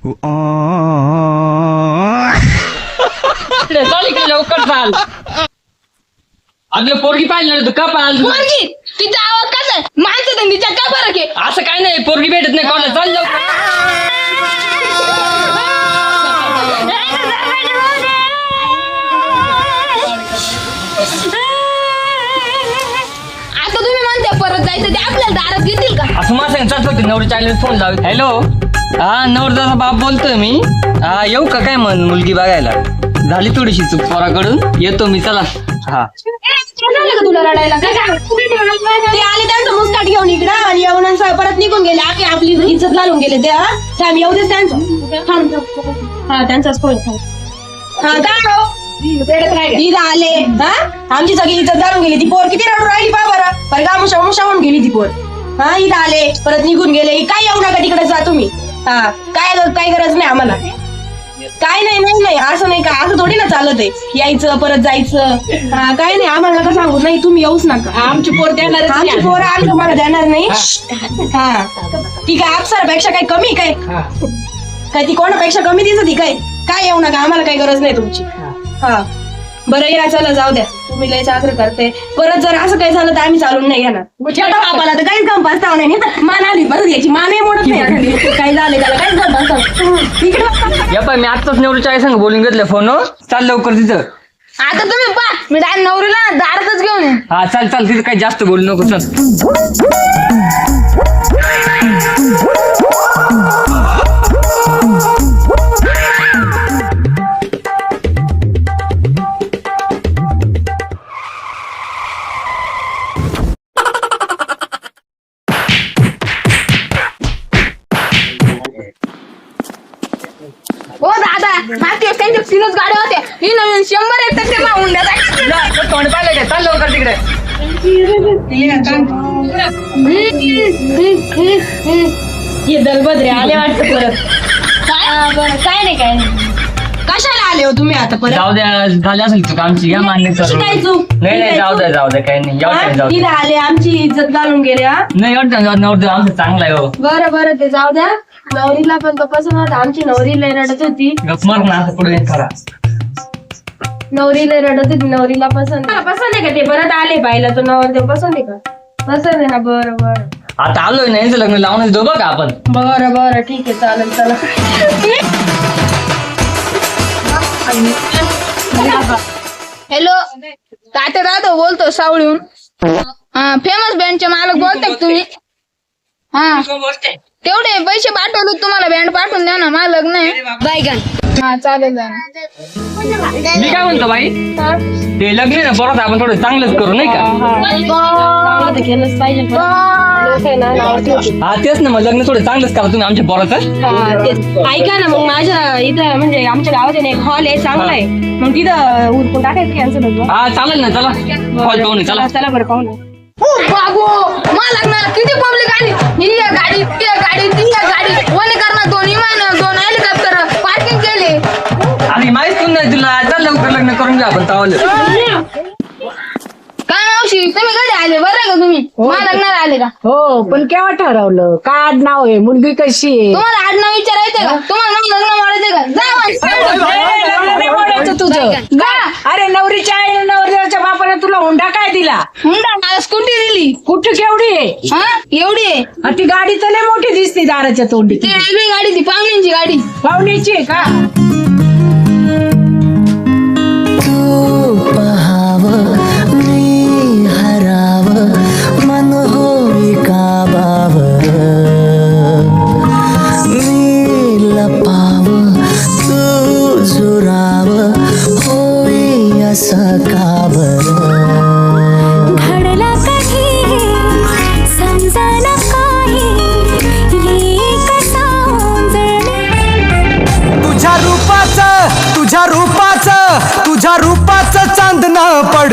लवकर चाल. आपलं पोरगी पाहिजे ना का पाहिलं पोरगी? तिचा आवाज कसा आहे? माणसं तिच्या काय फरक आहे? असं काय नाही पोरगी भेटत नाही कोणाला. चाल लवकर. आता तुम्ही म्हणते परत जायचं ते आपल्याला दारात घेतील का? असं मला सांग नवरी चायला फोन लाव हॅलो हा नवरदाचा बाप बोलतोय मी. हा येऊ का काय म्हण मुलगी बघायला? झाली थोडीशी चूक पोराकडून. येतो मी चला. हा. झालं का तुला रडायला? काय झालं? ते आले त्यांचं मुस्काट घेऊन इकडं. आणि येऊन आणि परत निघून गेले. आपली आपली इज्जत घालून गेले ते हा? थांब येऊ दे त्यांचं. थांब. हा त्यांचाच फोन. हा काय इथं आले. हा? आमची सगळी इज्जत घालून गेली. ती पोर किती रडून राहिली पा बरं. बरं का मुशा होऊन गेली ती पोर. हा इथं आले. परत निघून गेले. काय येऊ नका तिकडे जा तुम्ही. हा काय काय गरज नाही आम्हाला. काय नाही नाही नाही असं नाही का असं थोडी ना चालत आहे. यायचं परत जायचं. हा काय नाही आम्हाला नका सांगू. नाही तुम्ही येऊच नका. आमची पोर देणार आमची पोर आम्ही. तुम्हाला देणार नाही. हा. ती काय अप्सरापेक्षा काय कमी काय? काय ती कोणापेक्षा कमी दिसत ती काय? काय येऊ नका आम्हाला काही गरज नाही तुमची. हा. बरं या चला जाऊ द्या. तुम्ही लय चाकर करते. परत जर असं काही झालं तर आम्ही चालून नाही घेणार. छोटा बापाला तर काहीच काम पाचताव नाही मान आली परत याची मानही मोडत नाही. काय झालं त्याला काहीच काम इकडे. या पाय मी आत्ताच नवरी चाय सांग बोलून घेतलं फोन चाल लवकर तिथं. आता तुम्ही पा मी डायरेक्ट नवरीला दारातच घेऊन हा चाल चाल तिथं काही जास्त बोलू नको चल. वेळेस त्यांच्या तीनच गाड्या होत्या. ही नवीन शंभर एक टक्के मागून द्या. जा, तोंड पाहिलं काय चाल लवकर तिकडे. हे दलबद्रे आले वाटतं परत. काय? नाही काय नाही. कशाला आले हो तुम्ही आता परत? जाऊ द्या झाली असेल चूक. आमची घ्या मान्य कशी काय चूक? नाही नाही जाऊ द्या? जाऊ द्या काही नाही. एवढं हा? जाऊ द्या. आले आमची इज्जत घालून गेले हा. नाही एवढं जाऊ द्या, आमचं चांगला आहे हो. बरं बरं ते जाऊ द्या. नवरीला पण तो पसंत होता आमची नवरी लय रडत होती. ना पुढे नवरी लय रडत होती नवरीला पसंत मला पसंत आहे का ते? परत आले पाहिला तो नवर ते पसंत आहे का? पसंत आहे ना बरं बरं. आता आलोय ना यांचं लग्न लावूनच देऊ बघा आपण. बरं बरं ठीक आहे चालेल चला. हॅलो. तात्या दादा बोलतो सावळीहून. हा फेमस बँडचे मालक बोलताय का तुम्ही? हा. तेवढे पैसे पाठवले तुम्हाला बँड पाठवून द्या ना मला लग्न आहे हा चालेल मी काय म्हणतो बाई? ते लग्न आहे ना परत आपण थोडं चांगलंच करू नाही का? चांगलं तर केलंच पाहिजे पण. लोक आहे ना नाव ठेवतील. हा तेच ना मग लग्न थोडं चांगलंच करा तुम्ही आमच्या पोराचं. हा, तेच. ऐका ना मग माझ्या इथं म्हणजे आमच्या गावात आहे ना एक हॉल आहे चांगला आहे. मग तिथं उरकून टाकायचं कॅन्सल होतो. हा चालेल ना चला. हॉल पाहून चला चला. बरं पाहू ना बाबू मला किती पब्लिक आली लवकर लग्न करून घ्या आपण तावलं. काय मावशी तुम्ही कधी आले? बरं का तुम्ही? मला लग्नाला आले का? हो पण केव्हा ठरवलं? काय आडनाव आहे? मुलगी कशी आहे? तुम्हाला आडनाव विचारायचं का? तुम्हाला लग्न मारायचं का? जा लग्न नाही मोडायचं तुझं. अरे नवरीच्या आईने नवऱ्याच्या बापाने तुला हुंडा काय दिला? हुंडा? मला स्कूटी दिली. कुठं केवढी आहे? हा? एवढी आहे. आणि ती गाडी तर लय मोठी दिसते दाराच्या तोंडी. ती वेगळी गाडी ती पाहुण्यांची गाडी. पाहुण्याची आहे का?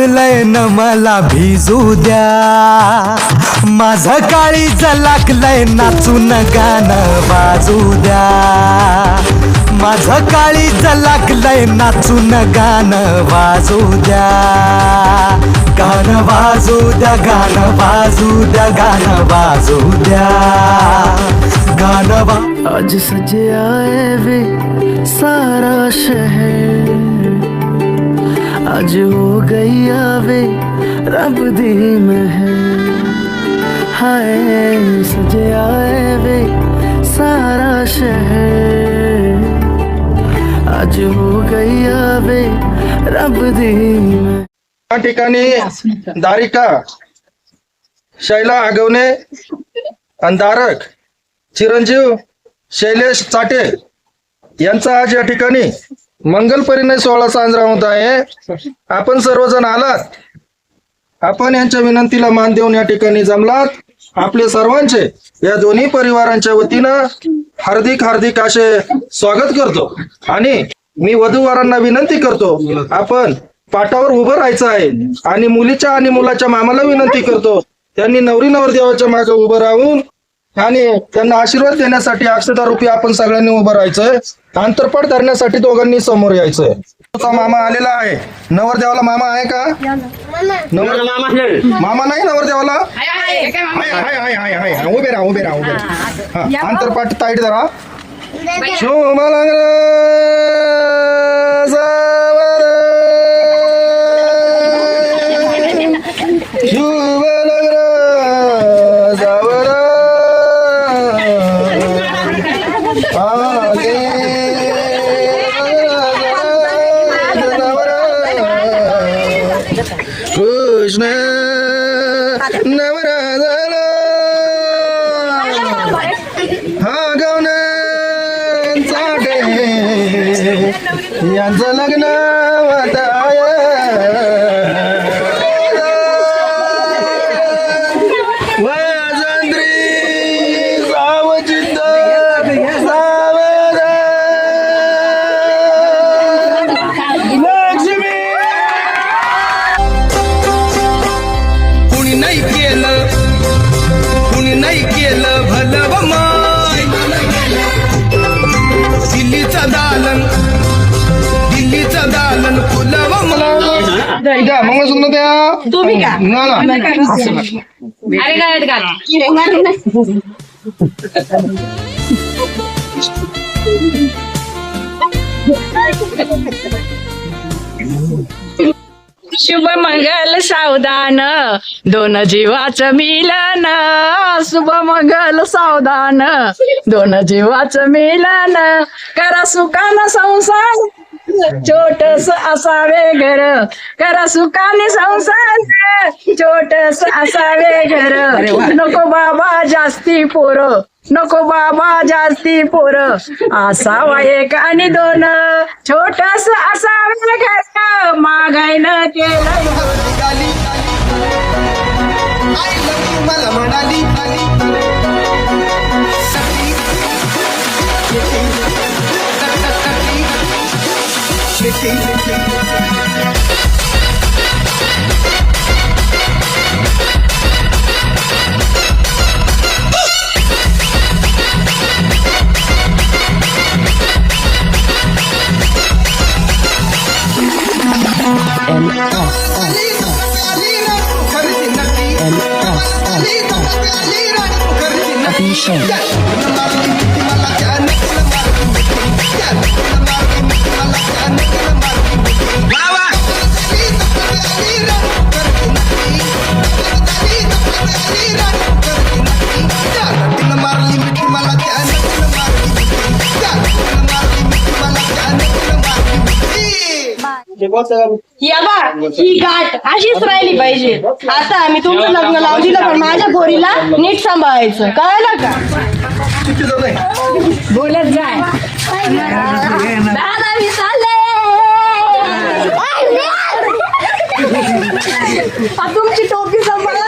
लय न मला भिजू द्या. माझं काळीच लय नाचून गाणं वाजू द्या. माझं काळीच लय नाचून गाणं वाजू द्या. गाणं वाजू द्या गाणं वाजू द्या गाणं वाजू द्या. गाणं आज सजे आए वे सारा शहर. आज हो गई आवे रब दी मह हाय सजे आए वे सारा शहर। आज हो गई आवे रब दी या ठिकाणी दारिका शैला आगवणे अंधारक चिरंजीव शैलेश चाटे यांचा आज या ठिकाणी मंगल परिणय सोहळा साजरा होत आहे. आपण सर्वजण आलात. आपण यांच्या विनंतीला मान देऊन या ठिकाणी जमलात. आपले सर्वांचे या दोन्ही परिवारांच्या वतीनं हार्दिक हार्दिक असे स्वागत करतो. आणि मी वधूवरांना विनंती करतो आपण पाटावर उभं राहायचं आहे आणि मुलीच्या आणि मुलाच्या मामाला विनंती करतो. त्यांनी नवरी नवरदेवाच्या मागे उभं राहून आणि त्यांना आशीर्वाद देण्यासाठी अक्षता रूपी आपण सगळ्यांनी उभं राहायचंय. अंतरपट धरण्यासाठी दोघांनी समोर यायचंय. तुझा मामा आलेला आहे. नवरदेवाला मामा आहे का? नवर मामा नाही नवरदेवाला? हाय हाय हाय हाय हाय हाय. उभे राहा उभे राहा उभे राहा. अंतरपाट ताईट धरा. शुभ नवराजाला हा गवण चाटे यांचं लग्न दालन दिल्लीचा दालन फुलं व माय द्या मंगळसूत्र द्या तुम्ही का ना ना शुभ मंगल सावधान. दोन जीवाच मिलन. शुभ मंगल सावधान. दोन जीवाच मिलन. करा सुखानं संसार. छोटस असावे घर. करा सुखाने संसार. छोटस असावे घर. नको बाबा जास्ती पोरं. नको बाबा जास्ती पोर. असावा एक आणि दोन. छोटस असावे घर. मागायनं केलं मला म्हणाली. या Yeah. ही गाठ अशीच राहिली पाहिजे. आता आम्ही तुमचं लग्न लावून दिलं पण माझ्या पोरीला नीट सांभाळायचं. कळलं का? बोलत जाय दादा मी चालले आ, तुमची टोपी सांभाळा.